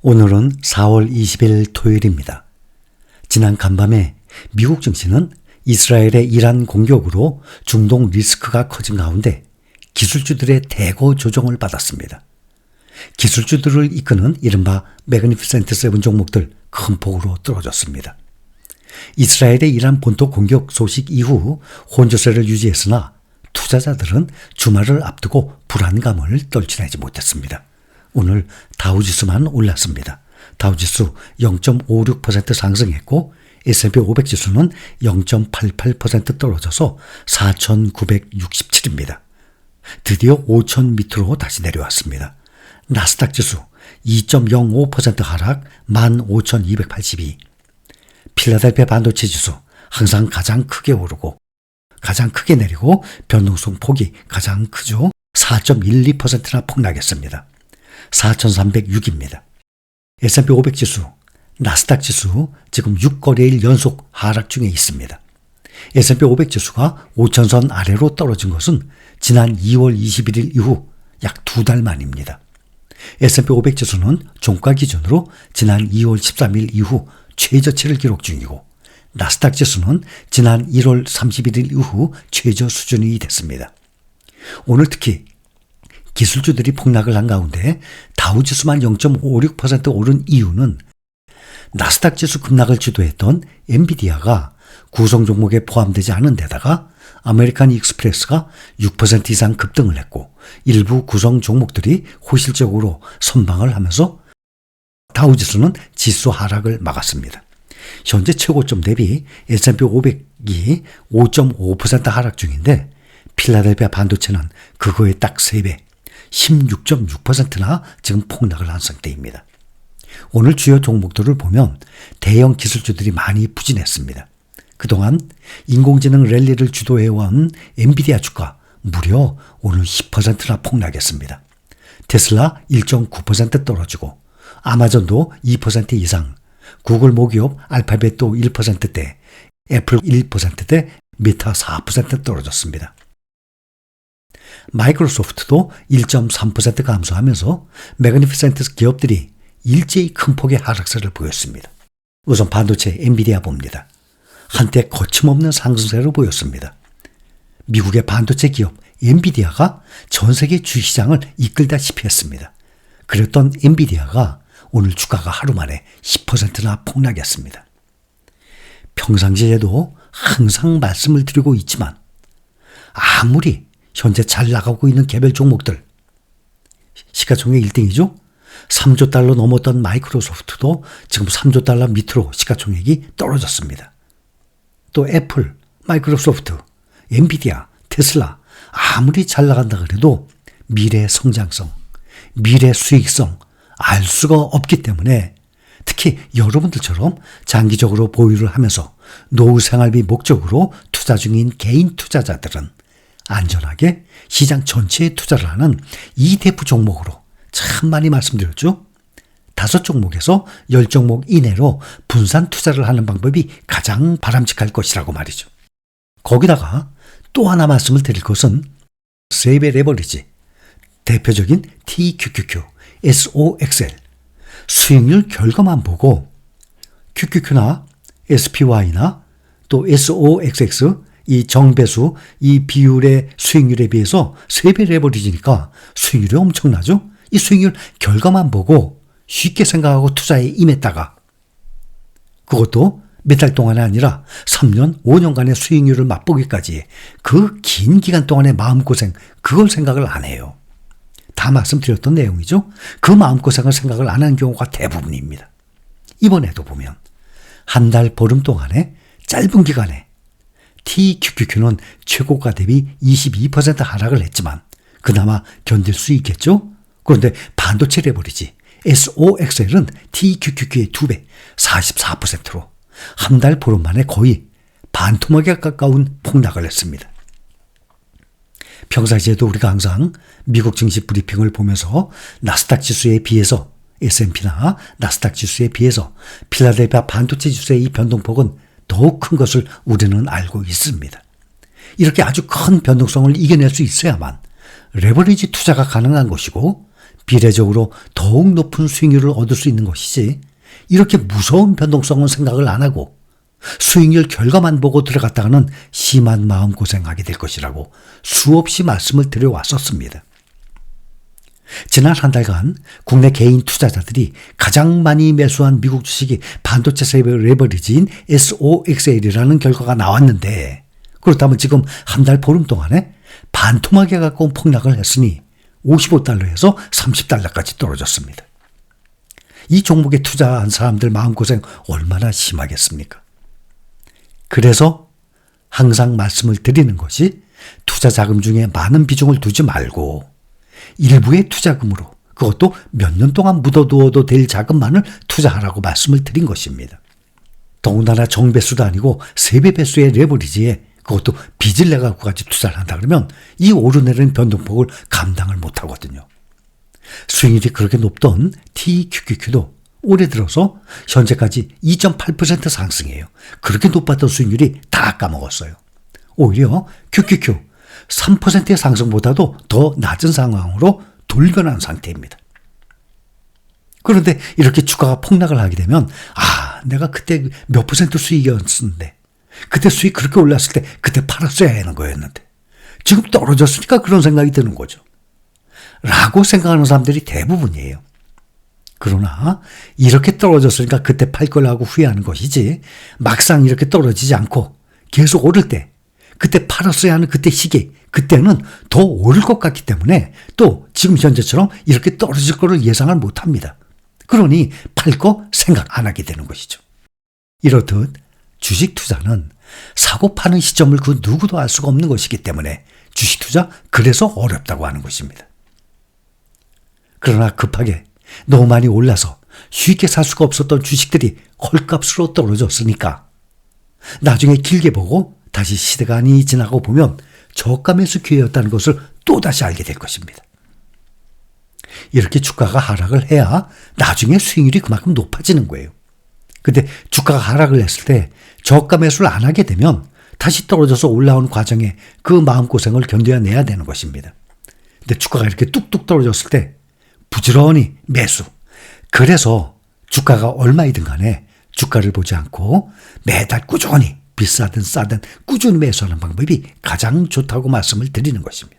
오늘은 4월 20일 토요일입니다. 지난 간밤에 미국 증시는 이스라엘의 이란 공격으로 중동 리스크가 커진 가운데 기술주들의 대거 조정을 받았습니다. 기술주들을 이끄는 이른바 매그니피센트 세븐 종목들 큰 폭으로 떨어졌습니다. 이스라엘의 이란 본토 공격 소식 이후 혼조세를 유지했으나 투자자들은 주말을 앞두고 불안감을 떨쳐내지 못했습니다. 오늘 다우지수만 올랐습니다. 다우지수 0.56% 상승했고 S&P 500 지수는 0.88% 떨어져서 4,967입니다. 드디어 5,000 밑으로 다시 내려왔습니다. 나스닥 지수 2.05% 하락 15,282. 필라델피아 반도체 지수 항상 가장 크게 오르고 가장 크게 내리고 변동성 폭이 가장 크죠. 4.12%나 폭락했습니다. 4,306입니다. S&P 500 지수, 나스닥 지수 지금 6거래일 연속 하락 중에 있습니다. S&P 500 지수가 5천선 아래로 떨어진 것은 지난 2월 21일 이후 약 두 달 만입니다. S&P 500 지수는 종가 기준으로 지난 2월 13일 이후 최저치를 기록 중이고 나스닥 지수는 지난 1월 31일 이후 최저 수준이 됐습니다. 오늘 특히 기술주들이 폭락을 한 가운데 다우지수만 0.56% 오른 이유는 나스닥 지수 급락을 주도했던 엔비디아가 구성 종목에 포함되지 않은 데다가 아메리칸 익스프레스가 6% 이상 급등을 했고 일부 구성 종목들이 호실적으로 선방을 하면서 다우지수는 지수 하락을 막았습니다. 현재 최고점 대비 S&P 500이 5.5% 하락 중인데 필라델피아 반도체는 그거의 딱 3배 16.6%나 지금 폭락을 한 상태입니다. 오늘 주요 종목들을 보면 대형 기술주들이 많이 부진했습니다. 그동안 인공지능 랠리를 주도해온 엔비디아 주가 무려 오늘 10%나 폭락했습니다. 테슬라 1.9% 떨어지고 아마존도 2% 이상, 구글 모기업 알파벳도 1%대, 애플 1%대, 메타 4% 떨어졌습니다. 마이크로소프트도 1.3% 감소하면서 매그니피센트 기업들이 일제히 큰 폭의 하락세를 보였습니다. 우선 반도체 엔비디아 봅니다. 한때 거침없는 상승세를 보였습니다. 미국의 반도체 기업 엔비디아가 전 세계 주시장을 이끌다시피 했습니다. 그랬던 엔비디아가 오늘 주가가 하루 만에 10%나 폭락했습니다. 평상시에도 항상 말씀을 드리고 있지만 아무리 현재 잘 나가고 있는 개별 종목들 시가총액 1등이죠. 3조 달러 넘었던 마이크로소프트도 지금 3조 달러 밑으로 시가총액이 떨어졌습니다. 또 애플, 마이크로소프트, 엔비디아, 테슬라 아무리 잘 나간다 그래도 미래 성장성, 미래 수익성 알 수가 없기 때문에 특히 여러분들처럼 장기적으로 보유를 하면서 노후 생활비 목적으로 투자 중인 개인 투자자들은 안전하게 시장 전체에 투자를 하는 ETF 종목으로 참 많이 말씀드렸죠. 다섯 종목에서 열 종목 이내로 분산 투자를 하는 방법이 가장 바람직할 것이라고 말이죠. 거기다가 또 하나 말씀을 드릴 것은 세이베 레버리지, 대표적인 TQQQ, SOXL, 수익률 결과만 보고 QQQ나 SPY나 또 SOXX 이 정배수, 이 비율의 수익률에 비해서 3배를 해버리니까 수익률이 엄청나죠? 이 수익률 결과만 보고 쉽게 생각하고 투자에 임했다가 그것도 몇 달 동안이 아니라 3년, 5년간의 수익률을 맛보기까지 그 긴 기간 동안의 마음고생, 그걸 생각을 안 해요. 다 말씀드렸던 내용이죠. 그 마음고생을 생각을 안 하는 경우가 대부분입니다. 이번에도 보면 한 달 보름 동안에 짧은 기간에 TQQQ는 최고가 대비 22% 하락을 했지만 그나마 견딜 수 있겠죠? 그런데 반도체 레버리지 SOXL은 TQQQ의 2배 44%로 한 달 보름 만에 거의 반토막에 가까운 폭락을 했습니다. 평상시에도 우리가 항상 미국 증시 브리핑을 보면서 나스닥 지수에 비해서 S&P나 나스닥 지수에 비해서 필라델피아 반도체 지수의 이 변동폭은 더욱 큰 것을 우리는 알고 있습니다. 이렇게 아주 큰 변동성을 이겨낼 수 있어야만 레버리지 투자가 가능한 것이고 비례적으로 더욱 높은 수익률을 얻을 수 있는 것이지 이렇게 무서운 변동성은 생각을 안 하고 수익률 결과만 보고 들어갔다가는 심한 마음고생하게 될 것이라고 수없이 말씀을 드려왔었습니다. 지난 한 달간 국내 개인 투자자들이 가장 많이 매수한 미국 주식이 반도체 레버리지인 SOXL이라는 결과가 나왔는데 그렇다면 지금 한 달 보름 동안에 반토막에 가까운 폭락을 했으니 55달러에서 30달러까지 떨어졌습니다. 이 종목에 투자한 사람들 마음고생 얼마나 심하겠습니까? 그래서 항상 말씀을 드리는 것이 투자 자금 중에 많은 비중을 두지 말고 일부의 투자금으로 그것도 몇 년 동안 묻어두어도 될 자금만을 투자하라고 말씀을 드린 것입니다. 더군다나 정배수도 아니고 세배 배수의 레버리지에 그것도 빚을 내 갖고까지 투자를 한다 그러면 이 오르내리는 변동폭을 감당을 못하거든요. 수익률이 그렇게 높던 TQQQ도 올해 들어서 현재까지 2.8% 상승해요. 그렇게 높았던 수익률이 다 까먹었어요. 오히려 QQQ 3%의 상승보다도 더 낮은 상황으로 돌변한 상태입니다. 그런데 이렇게 주가가 폭락을 하게 되면 아 내가 그때 몇 퍼센트 수익이었는데 그때 수익 그렇게 올랐을 때 그때 팔았어야 하는 거였는데 지금 떨어졌으니까 그런 생각이 드는 거죠. 라고 생각하는 사람들이 대부분이에요. 그러나 이렇게 떨어졌으니까 그때 팔 걸라고 후회하는 것이지 막상 이렇게 떨어지지 않고 계속 오를 때 그때 팔았어야 하는 그때 시기 그때는 더 오를 것 같기 때문에 또 지금 현재처럼 이렇게 떨어질 거를 예상을 못 합니다. 그러니 팔 거 생각 안 하게 되는 것이죠. 이렇듯 주식 투자는 사고 파는 시점을 그 누구도 알 수가 없는 것이기 때문에 주식 투자 그래서 어렵다고 하는 것입니다. 그러나 급하게 너무 많이 올라서 쉽게 살 수가 없었던 주식들이 헐값으로 떨어졌으니까 나중에 길게 보고 다시 아니 지나고 보면 저가 매수 기회였다는 것을 또다시 알게 될 것입니다. 이렇게 주가가 하락을 해야 나중에 수익률이 그만큼 높아지는 거예요. 근데 주가가 하락을 했을 때 저가 매수를 안 하게 되면 다시 떨어져서 올라오는 과정에 그 마음고생을 견뎌내야 되는 것입니다. 근데 주가가 이렇게 뚝뚝 떨어졌을 때 부지런히 매수. 그래서 주가가 얼마이든 간에 주가를 보지 않고 매달 꾸준히 비싸든 싸든 꾸준히 매수하는 방법이 가장 좋다고 말씀을 드리는 것입니다.